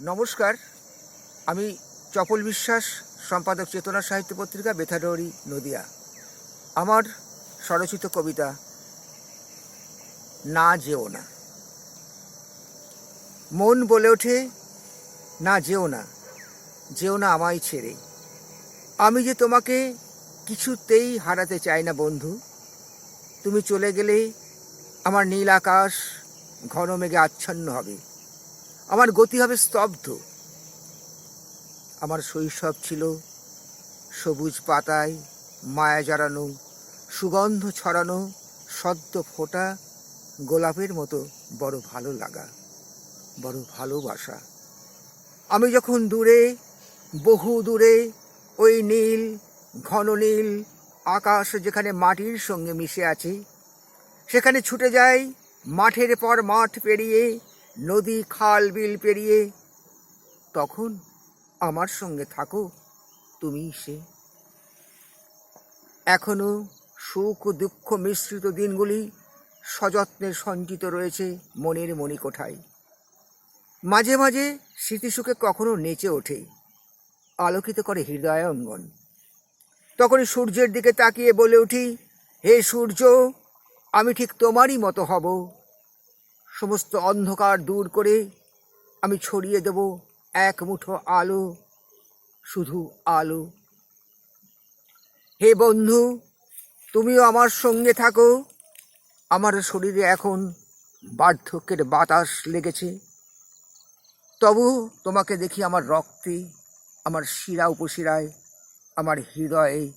নমস্কার। আমি চপল বিশ্বাস, সম্পাদক চেতনা সাহিত্য পত্রিকা বেথাডরি নদিয়া। আমার স্বরচিত কবিতা, না যেও না। মন বলে ওঠে, না যেও না যেও না আমায় ছেড়ে। আমি যে তোমাকে কিছুতেই হারাতে চাই না, বন্ধু। তুমি চলে গেলে আমার নীল আকাশ ঘন মেঘে আচ্ছন্ন হবে। আমার গতি হবে স্তব্ধ। আমার শৈশব ছিল সবুজ পাতায় মায়া জড়ানো, সুগন্ধ ছড়ানো, সদ্য ফোটা, গোলাপের মতো বড় ভালো লাগা, বড় ভালোবাসা। আমি যখন দূরে, বহু দূরে, ওই নীল, ঘন নীল আকাশ যেখানে মাটির সঙ্গে মিশে আছে, সেখানে ছুটে যাই মাঠের পর মাঠ পেরিয়ে, নদী খাল বিল পেরিয়ে, তখন আমার সঙ্গে থাকো, তুমি সে এখনও সুখ দুঃখ মিশ্রিত দিনগুলি সযত্নে সঞ্চিত রয়েছে মনের মণিকোঠায়। মাঝে মাঝে স্মৃতিসুখে কখনো নেচে ওঠে, আলোকিত করে হৃদয়াঙ্গন। তখনই সূর্যের দিকে তাকিয়ে বলে উঠি, হে সূর্য আমি ঠিক তোমারই মতো হব। সমস্ত অন্ধকার দূর করে আমি ছড়িয়ে দেব এক মুঠো আলো, শুধু আলো। হে বন্ধু, তুমিও আমার সঙ্গে থাকো। আমার শরীরে এখন বার্ধক্যের বাতাস লেগেছে। তবু তোমাকে দেখি আমার রক্তে, আমার শিরা উপশিরায়, আমার হৃদয়ে,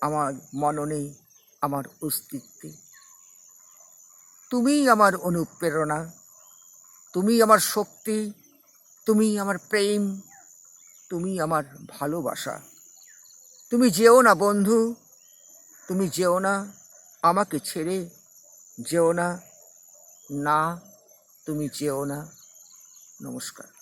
আমার মননে, আমার অস্তিত্বে। তুমিই আমার অনুপ্রেরণা। তুমি আমার শক্তি। তুমি আমার প্রেম। তুমি আমার ভালোবাসা। তুমি যেও না বন্ধু। তুমি যেও না আমাকে ছেড়ে। যেও না। না, তুমি যেও না। নমস্কার।